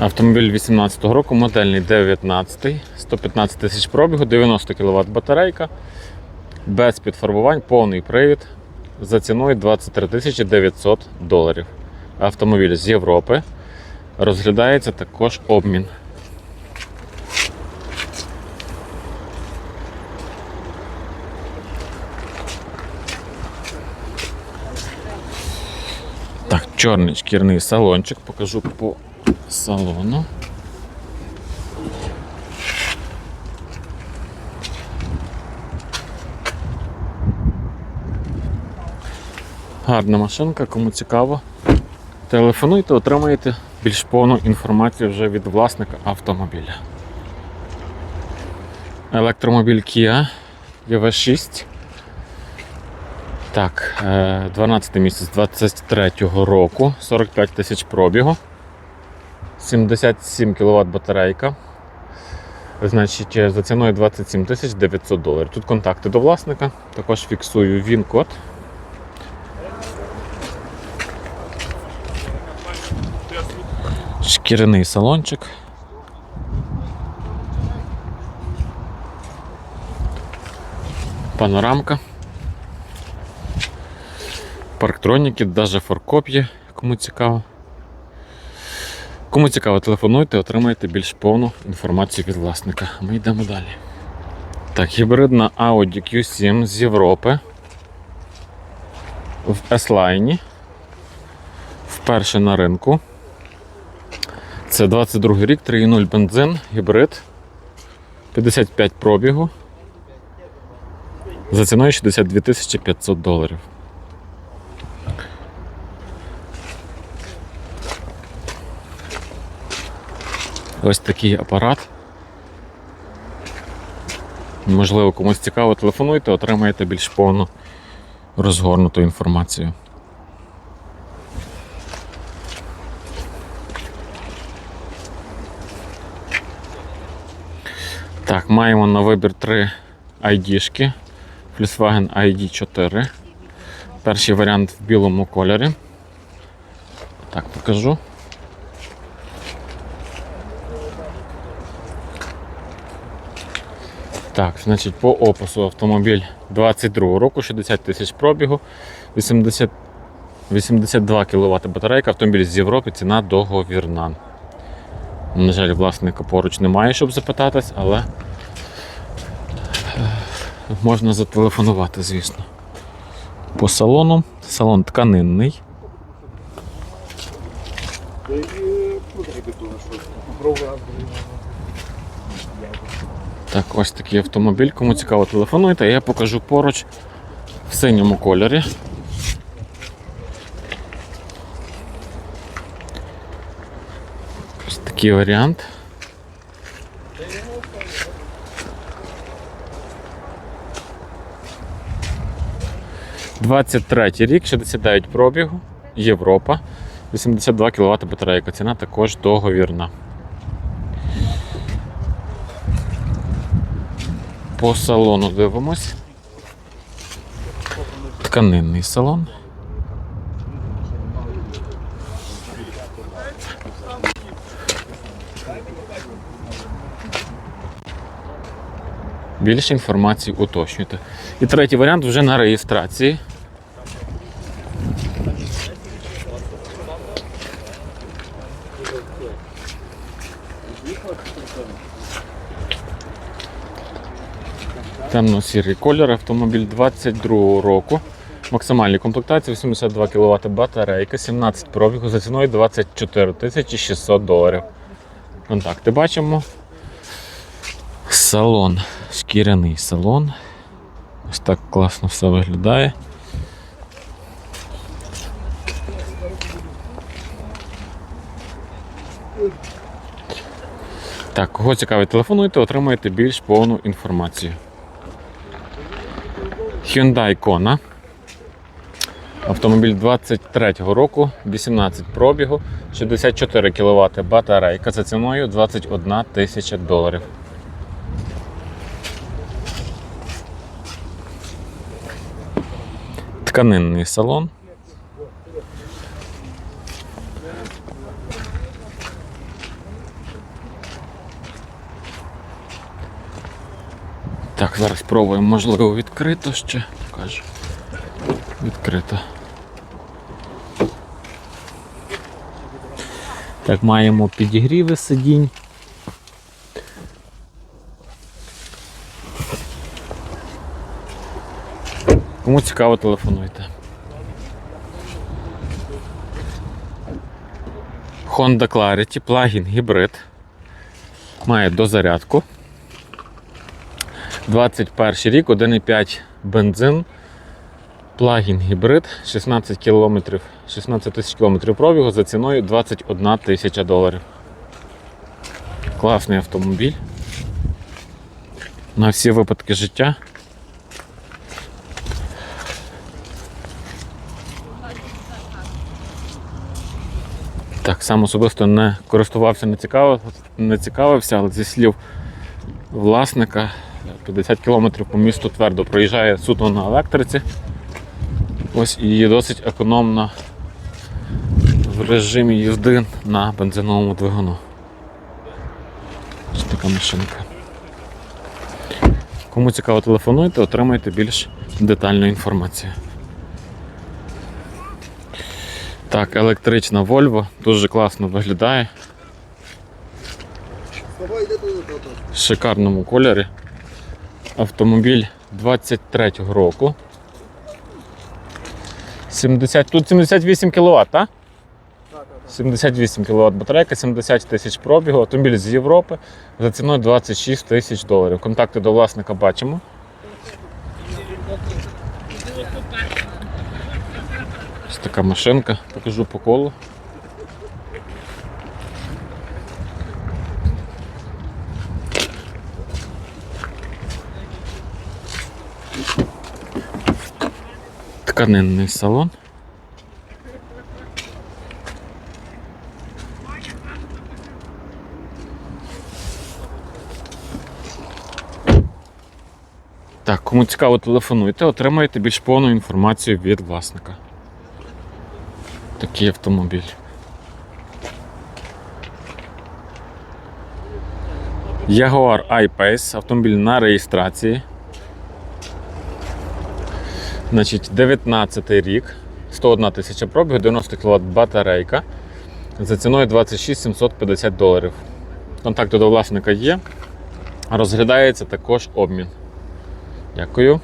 Автомобіль 18-го року, модельний 19, 115 тисяч пробігу, 90 кВт батарейка, без підфарбувань, повний привід за ціною 23 тисячі 900 доларів. Автомобіль з Європи. Розглядається також обмін. Так, чорний шкірний салончик, покажу по салону. Гарна машинка, кому цікаво. Телефонуйте, отримаєте більш повну інформацію вже від власника автомобіля. Електромобіль Kia EV6. Так, е, 12 місяць 23-го року, 45 тисяч пробігу. 77 кВт батарейка. Значить, е, за ціною 27 тисяч 900 доларів. Тут контакти до власника. Також фіксую він-код. Шкіряний салончик. Панорамка. Парктроніки, навіть форкоп кому цікаво. Кому цікаво, телефонуйте, отримаєте більш повну інформацію від власника. Ми йдемо далі. Так, гібридна Audi Q7 з Європи. В S-Line. Вперше на ринку. Це 22 рік, 3.0 бензин, гібрид. 55 пробігу. За ціною 62 500 доларів. Ось такий апарат. Можливо, комусь цікаво, телефонуйте, отримаєте більш повну розгорнуту інформацію. Так, маємо на вибір три ID-шки. Volkswagen ID4. Перший варіант в білому кольорі. Так, покажу. Так, значить, по опису автомобіль 22 року, 60 тисяч пробігу, 80, 82 кВт батарейка, автомобіль з Європи, ціна договірна. На жаль, власника поруч немає, щоб запитатись, але е, можна зателефонувати, звісно. По салону. Салон тканинний. Так, ось такий автомобіль. Кому цікаво, телефонуйте, я покажу поруч в синьому кольорі. Ось такий варіант. Двадцять третій рік, 69 пробігу, Європа, 82 кВт батарейка. Ціна також договірна. По салону дивимось. Тканинний салон. Більше інформації уточнюйте. І третій варіант вже на реєстрації. Темно-сірий колір, автомобіль 22 року. Максимальні комплектації 82 кВт батарейка, 17 пробігу за ціною 24 600 доларів. Контакти бачимо. Салон, шкіряний салон. Ось так класно все виглядає. Так, кого цікавить, телефонуйте, отримаєте більш повну інформацію. Hyundai Kona. Автомобіль 23-го року, 18 пробігу, 64 кВт батарейка за ціною 21 тисяча доларів. Тканинний салон. Так, зараз спробуємо, можливо, відкрито ще. Покажу. Відкрито. Так, маємо підігріви сидінь. Кому цікаво, телефонуйте. Honda Clarity, плагін гібрид. Має дозарядку. 21 рік, 1,5 бензин. Плагін гібрид, 16 кілометрів, 16 тисяч кілометрів пробігу за ціною 21 тисяча доларів. Класний автомобіль. На всі випадки життя. Так, сам особисто не користувався, не, цікавив, не цікавився, але зі слів власника 50 км по місту твердо проїжджає суто на електриці. Ось і досить економно в режимі їзди на бензиновому двигуну. Ось така машинка. Кому цікаво, телефонуйте, отримайте більш детальну інформацію. Так, електрична Volvo дуже класно виглядає. В шикарному кольорі. Автомобіль 23-го року. 70, тут 78 кВт, так? 78 кВт батарейка, 70 тисяч пробігу, автомобіль з Європи за ціною 26 тисяч доларів. Контакти до власника бачимо. Ось така машинка, покажу по колу. Тканинний салон. Так, кому цікаво, телефонуйте, отримаєте більш повну інформацію від власника. Такий автомобіль. Jaguar I-Pace, автомобіль на реєстрації. Значить, 19 рік, 101 тисяча пробігу, 90 кВт батарейка. За ціною 26 750 доларів. Контакти до власника є. Розглядається також обмін. Дякую.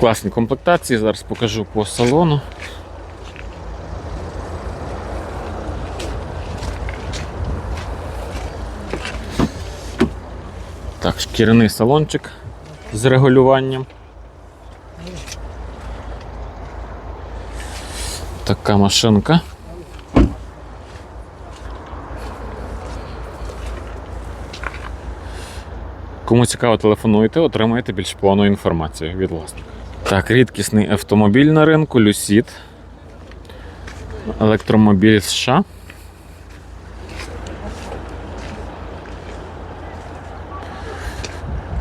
Класні комплектації, зараз покажу по салону. Так, шкіряний салончик з регулюванням. Така машинка. Кому цікаво, телефонуйте, отримаєте більш повну інформацію від власника. Так, рідкісний автомобіль на ринку Lucid. Електромобіль США.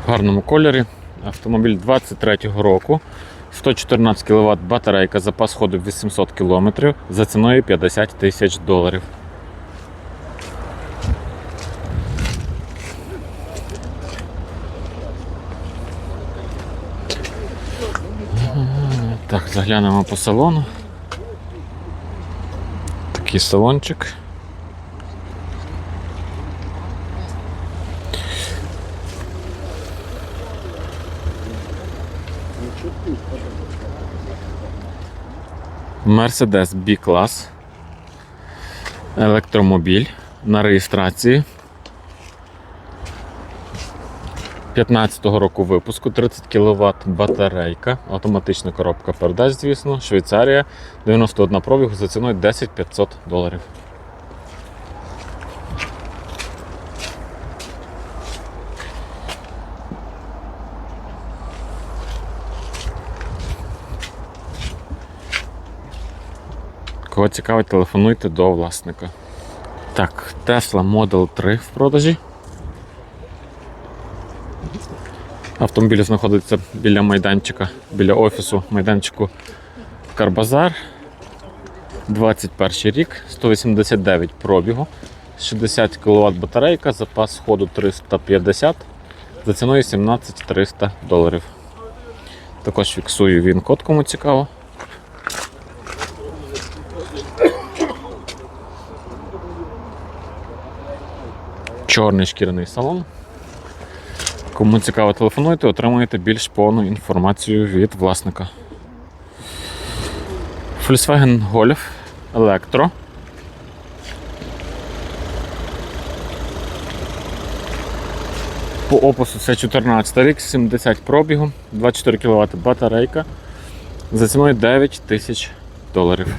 В гарному кольорі. Автомобіль 23-го року. 114 кВт батарейка, запас ходу 800 км за ціною 50 тисяч доларів. Так, заглянемо по салону. Такий салончик. Mercedes B-клас. Електромобіль на реєстрації. 15-го року випуску, 30 кВт батарейка, автоматична коробка передач, звісно, Швейцарія, 91 пробігу за ціною 10 500 доларів. Кого цікавить, телефонуйте до власника. Так, Tesla Model 3 в продажі. Автомобіль знаходиться біля майданчика, біля офісу майданчику Карбазар. 21 рік, 189 пробігу, 60 кВт батарейка, запас ходу 350 за ціною 17 300 доларів. Також фіксую він код, кому цікаво. Чорний шкіряний салон. Кому цікаво, телефонуйте, отримуєте більш повну інформацію від власника. Volkswagen Golf Electro. По опису це 14 рік, 70 пробігу, 24 кВт батарейка. За ціною 9 тисяч доларів.